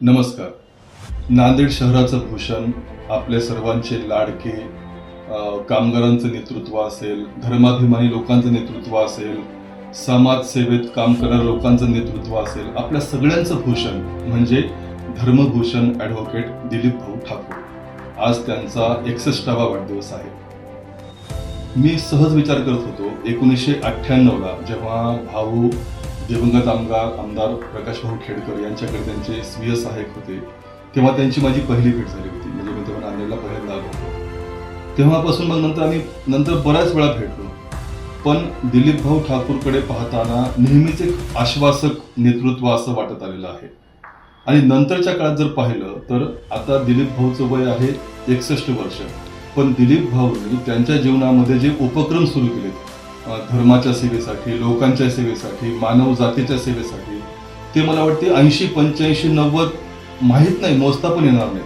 नमस्कार. नांदेड शहराचं भूषण आपल्या सर्वांचे लाडके कामगारांचं नेतृत्व असेल धर्माभिमानी लोकांचं नेतृत्व असेल समाजसेवेत काम करणाऱ्या लोकांचं नेतृत्व असेल आपल्या सगळ्यांचं भूषण म्हणजे धर्मभूषण ॲडव्होकेट दिलीप भाऊ ठाकूर. आज त्यांचा एकसष्टावा वाढदिवस आहे. मी सहज विचार करत होतो एकोणीसशे अठ्ठ्याण्णवला जेव्हा भाऊ दिवंगत आमदार आमदार प्रकाश भाऊ खेडकर यांच्याकडे त्यांचे स्वीय सहाय्यक होते. तेव्हा त्यांची माझी पहिली भेट झाली होती. म्हणजे मी तेव्हा नांदेडला पहिल्यांदा आलो होतो. तेव्हापासून मग नंतर आम्ही नंतर बऱ्याच वेळा भेटलो पण दिलीप भाऊ ठाकूरकडे पाहताना नेहमीच एक आश्वासक नेतृत्व असं वाटत आलेलं आहे. आणि नंतरच्या काळात जर पाहिलं तर आता दिलीप भाऊचं वय आहे एकसष्ट वर्ष. पण दिलीप भाऊंनी त्यांच्या जीवनामध्ये जे उपक्रम सुरू केलेत धर्माच्या सेवेसाठी लोकांच्या सेवेसाठी मानव जातीच्या सेवेसाठी ते मला वाटते ऐंशी पंच्याऐंशी नव्वद माहीत नाही मोजता पण येणार नाही.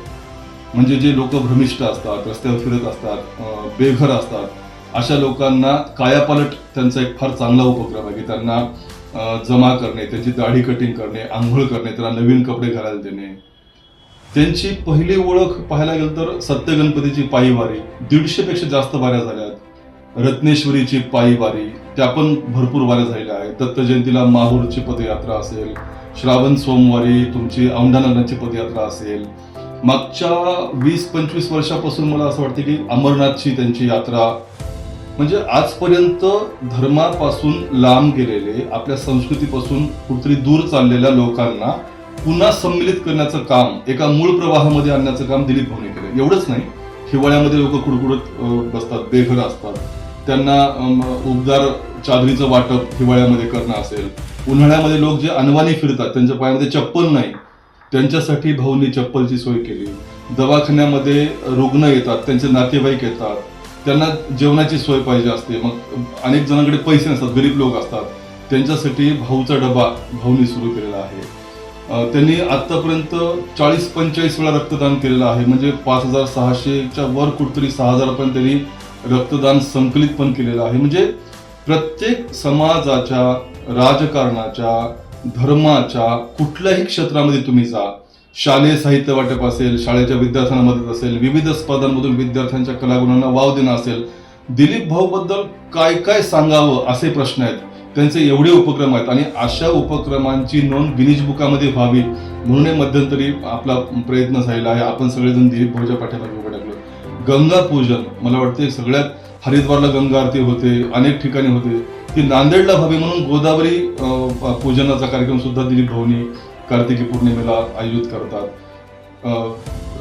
म्हणजे जे लोक भ्रमिष्ठ असतात रस्त्यावर फिरत असतात बेघर असतात अशा लोकांना कायापालट त्यांचा एक फार चांगला उपक्रम आहे की त्यांना जमा करणे त्यांची दाढी कटिंग करणे आंघोळ करणे त्यांना नवीन कपडे घालायला देणे. त्यांची पहिली ओळख पाहायला गेलं तर सत्य गणपतीची पायीवारी दीडशेपेक्षा दीडशे पेक्षा जास्त वाऱ्या झाल्या. रत्नेश्वरीची पायी वारी त्या पण भरपूर वाऱ्या झालेल्या आहेत. दत्त जयंतीला माहूरची पदयात्रा असेल श्रावण सोमवारी तुमची औंढानाथांची पदयात्रा असेल. मागच्या वीस पंचवीस वर्षापासून मला असं वाटतं की अमरनाथची त्यांची यात्रा म्हणजे आजपर्यंत धर्मापासून लांब गेलेले आपल्या संस्कृतीपासून कुठेतरी दूर चाललेल्या लोकांना पुन्हा सम्मिलित करण्याचं काम एका मूळ प्रवाहामध्ये आणण्याचं काम दिलीप भाऊने केलं. एवढंच नाही हिवाळ्यामध्ये लोक कुडकुडत बसतात बेघर असतात. त्यांना उबदार चादरीचं वाटप हिवाळ्यामध्ये करणं असेल. उन्हाळ्यामध्ये लोक जे अनवाणी फिरतात त्यांच्या पायामध्ये चप्पल नाही. त्यांच्यासाठी भाऊनी चप्पलची सोय केली. दवाखान्यामध्ये रुग्ण येतात त्यांचे नातेवाईक येतात. त्यांना जेवणाची सोय पाहिजे असते. मग अनेक जणांकडे पैसे नसतात गरीब लोक असतात. त्यांच्यासाठी भाऊचा डबा भाऊनी सुरू केलेला आहे. त्यांनी आत्तापर्यंत चाळीस पंचेचाळीस वेळा रक्तदान केलेलं आहे. म्हणजे पाच हजार सहाशेच्या वर कुठतरी सहा हजारपर्यंत त्यांनी रक्तदान संकलित पण केलेलं आहे. म्हणजे प्रत्येक समाजाच्या राजकारणाच्या धर्माच्या कुठल्याही क्षेत्रामध्ये तुम्ही जा. शालेय साहित्य वाटप असेल शाळेच्या विद्यार्थ्यांना मदत असेल विविध स्पर्धांमधून विद्यार्थ्यांच्या कलागुणांना वाव देणं असेल दिलीप भाऊ बद्दल काय काय सांगावं असे प्रश्न आहेत. त्यांचे एवढे उपक्रम आहेत आणि अशा उपक्रमांची नोंद गिनीज बुकामध्ये व्हावी म्हणून मध्यंतरी आपला प्रयत्न झालेला आहे. आपण सगळेजण दिलीप भाऊच्या पाठीमागे गंगा पूजन मला वाटते सगळ्यात हरिद्वारला गंगा आरती होते अनेक ठिकाणी होते. ती नांदेडला व्हावी म्हणून गोदावरी पूजनाचा कार्यक्रम सुद्धा दिलीप भाऊनी कार्तिकी पौर्णिमेला आयोजित करतात.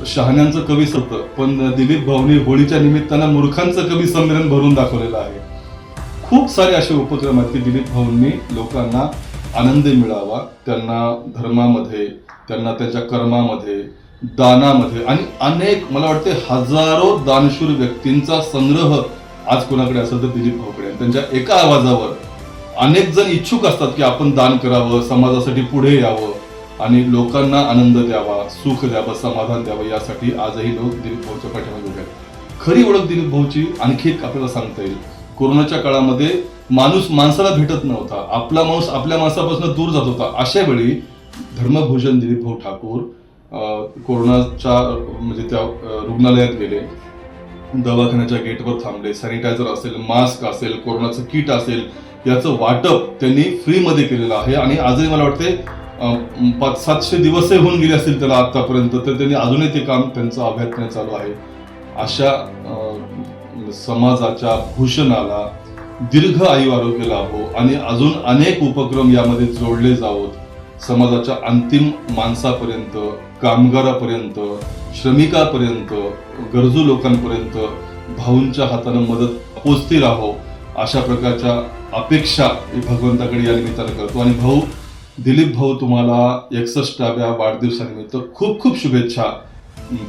शहाण्यांचं कवी सत्य पण दिलीप भाऊनी होळीच्या निमित्तानं मूर्खांचं कवी संमेलन भरून दाखवलेलं आहे. खूप सारे असे उपक्रम आहेत की दिलीप भाऊंनी लोकांना आनंद मिळावा त्यांना धर्मामध्ये त्यांना त्यांच्या कर्मामध्ये दानामध्ये. आणि अनेक मला वाटते हजारो दानशूर व्यक्तींचा संग्रह आज कोणाकडे असेल तर दिलीप भाऊकडे त्यांच्या एका आवाजावर अनेक जण इच्छुक असतात की आपण दान करावं समाजासाठी पुढे यावं आणि लोकांना आनंद द्यावा सुख द्यावं समाधान द्यावं यासाठी आजही लोक दिलीप भाऊच्या पाठीमागे उभे आहेत. खरी ओळख दिलीप भाऊची आणखी एक आपल्याला सांगता येईल. कोरोनाच्या काळामध्ये माणूस माणसाला भेटत नव्हता. आपला माणूस आपल्या माणसापासून दूर जात होता. अशा वेळी धर्मभूषण दिलीप भाऊ ठाकूर कोरोनाच्या म्हणजे त्या रुग्णालयात गेले. दवाखान्याच्या गेटवर थांबले. सॅनिटायझर असेल मास्क असेल कोरोनाचं किट असेल याचं वाटप त्यांनी फ्रीमध्ये केलेलं आहे. आणि आजही मला वाटते पाच सातशे दिवसही होऊन गेले असतील त्याला आतापर्यंत तर त्यांनी अजूनही ते काम त्यांचं अभ्यासने चालू आहे. अशा समाजाच्या भूषणाला दीर्घ आयु आरोग्य लाभो आणि अजून अनेक उपक्रम यामध्ये जोडले जावोत. समाजाच्या अंतिम माणसापर्यंत कामगारापर्यंत श्रमिकापर्यंत गरजू लोकांपर्यंत भाऊंच्या हातानं मदत पोचती राहो अशा प्रकारच्या अपेक्षा मी भगवंताकडे या निमित्तानं करतो. आणि भाऊ दिलीप भाऊ तुम्हाला एकसष्टाव्या वाढदिवसानिमित्त खूप खूप शुभेच्छा.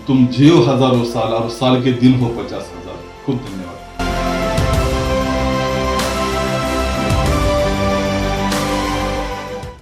तुम जियो हजारो साल और साल के दिन हो पचास हजार. खूप धन्यवाद.